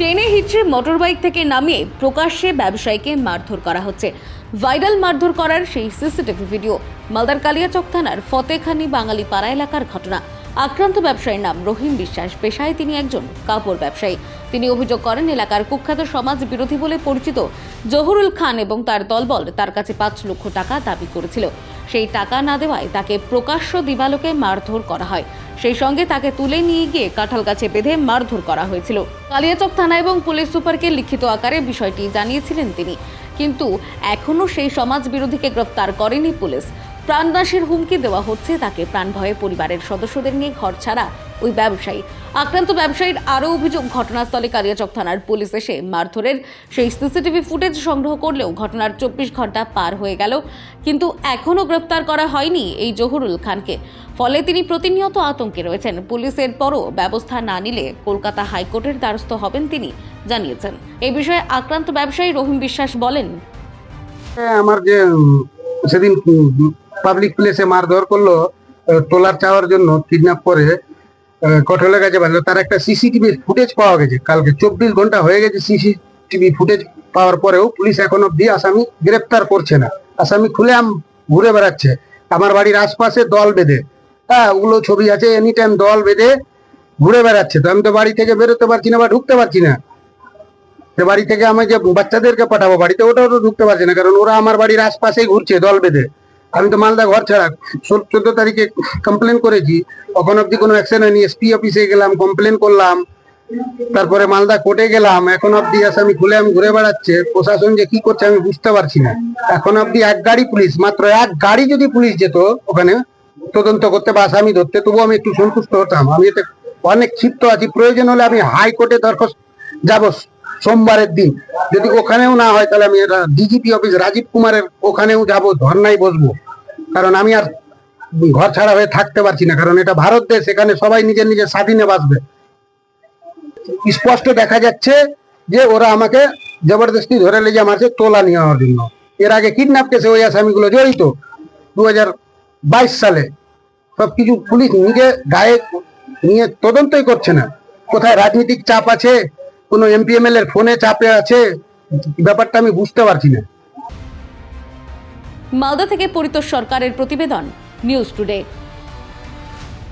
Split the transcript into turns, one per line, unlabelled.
টেনে হিচড়ে মোটরবাইক থেকে নামিয়ে প্রকাশ্যে ব্যবসায়ীকে মারধর করা হচ্ছে। ভাইরাল মারধর করার সেই সিসিটিভি ভিডিও। মালদার কালিয়াচক থানার ফতেখানি বাঙালি পাড়া এলাকার ঘটনা। আক্রান্ত ব্যবসায়ীর নাম রহিম বিশ্বাস। পেশায় তিনি একজন কাপড় ব্যবসায়ী। তিনি অভিযোগ করেন, এলাকার কুখ্যাত সমাজ বিরোধী বলে পরিচিত জহুরুল খান এবং তার দলবল তার কাছে পাঁচ লক্ষ টাকা দাবি করেছিল। সেই টাকা না দেওয়ায় তাকে প্রকাশ্য দিবালোকে মারধর করা হয়। সেই সঙ্গে তাকে তুলে নিয়ে গিয়ে কাঁঠাল গাছে বেঁধে মারধর করা হয়েছিল। কালিয়াচক থানা এবং পুলিশ সুপারকে লিখিত আকারে বিষয়টি জানিয়েছিলেন তিনি। কিন্তু এখনও সেই সমাজ বিরোধীকে গ্রেফতার করেনি পুলিশ। প্রাণনাশের হুমকি দেওয়া হচ্ছে তাকে। প্রাণ ভয়ে পরিবারের সদস্যদের নিয়ে ঘর ছাড়া ওই ব্যবসায়ী। আক্রান্ত ব্যবসায়ীর আরও অভিযোগ, ঘটনাস্থলে কালিয়াচক থানার পুলিশ এসে মারধরের। সেই সিসিটিভি ফুটেজ সংগ্রহ করলেও ঘটনার চব্বিশ ঘণ্টা পার হয়ে গেল, কিন্তু এখনও গ্রেপ্তার করা হয়নি এই জহুরুল খানকে। ফলে তিনি প্রতিনিয়ত আতঙ্কে রয়েছেন। পুলিশের পরও ব্যবস্থা না নিলে কলকাতা হাইকোর্টের দ্বারস্থ হবেন তিনি, জানিয়েছেন। এই বিষয়ে আক্রান্ত ব্যবসায়ী রহিম বিশ্বাস বলেন
আমার যে সেদিন পাবলিক প্লেসে মারধর করল ট্রলার চাওয়ার জন্য কিডন্যাপ করে কঠলের কাছে বাঁধলো তার একটা সিসিটিভি ফুটেজ পাওয়া গেছে। কালকে চব্বিশ ঘণ্টা হয়ে গেছে সিসিটিভি ফুটেজ পাওয়ার পরেও পুলিশ এখন অব্দি আসামি গ্রেপ্তার করছে না। আসামি খুলে আম ঘুরে বেড়াচ্ছে। আমার বাড়ির আশপাশে দল বেঁধে। হ্যাঁ ওগুলো ছবি আছে এনি টাইম দল বেঁধে ঘুরে বেড়াচ্ছে। তো আমি তো বাড়ি থেকে বেরোতে পারছি না বা ঢুকতে পারছি না। সে বাড়ি থেকে আমি যে বাচ্চাদেরকে পাঠাবো, বাড়িতে ওটাও তো ঢুকতে পারছে না, কারণ ওরা আমার বাড়ির আশপাশেই ঘুরছে দল বেঁধে। আমি তো মালদা ঘর ছাড়া চোদ্দ তারিখে কমপ্লেন করেছি। তখন অব্দি কোনো অ্যাকশন হয়নি। এসপি অফিসে গেলাম কমপ্লেন করলাম। তারপরে মালদা কোর্টে গেলাম। এখন অব্দি আসামি খুলে আমি ঘুরে বেড়াচ্ছে। প্রশাসন যে কি করছে আমি বুঝতে পারছি না। এখন অব্দি এক গাড়ি পুলিশ, মাত্র এক গাড়ি যদি পুলিশ যেত ওখানে, তদন্ত করতে বা আসামি ধরতে তবুও আমি একটু সন্তুষ্ট হতাম। আমি এতে অনেক ক্ষিপ্ত আছি। প্রয়োজন হলে আমি হাইকোর্টে দরখাস্ত যাব। সোমবারের দিন। যদি ওখানেও না হয়, তাহলে আমি এটা ডিজিপি অফিস রাজীব কুমারের ওখানেও যাব, ধর্নায় বসবো। কারণ আমি আর ঘর ছাড়া হয়ে থাকতে পারছি না, কারণ এটা ভারত দেশ, এখানে সবাই নিজের নিজের স্বাধীনে বাঁচবে। স্পষ্ট দেখা যাচ্ছে যে ওরা আমাকে জবরদস্তি ধরে লেগে মারছে, তোলা নিয়ে হওয়ার জন্য। এর আগে কিডন্যাপ কেসে ওই আসামিগুলো জড়িত। দু সালে সবকিছু পুলিশ নিজে গায়ে নিয়ে তদন্তই করছে না। কোথায় রাজনৈতিক চাপ আছে কোনো এমপিএমএল এর ফোনে চাপে আছে? ব্যাপারটা আমি বুঝতে পারছি না।
মালদা থেকে পরিতোষ সরকারের প্রতিবেদন, নিউজ টুডে।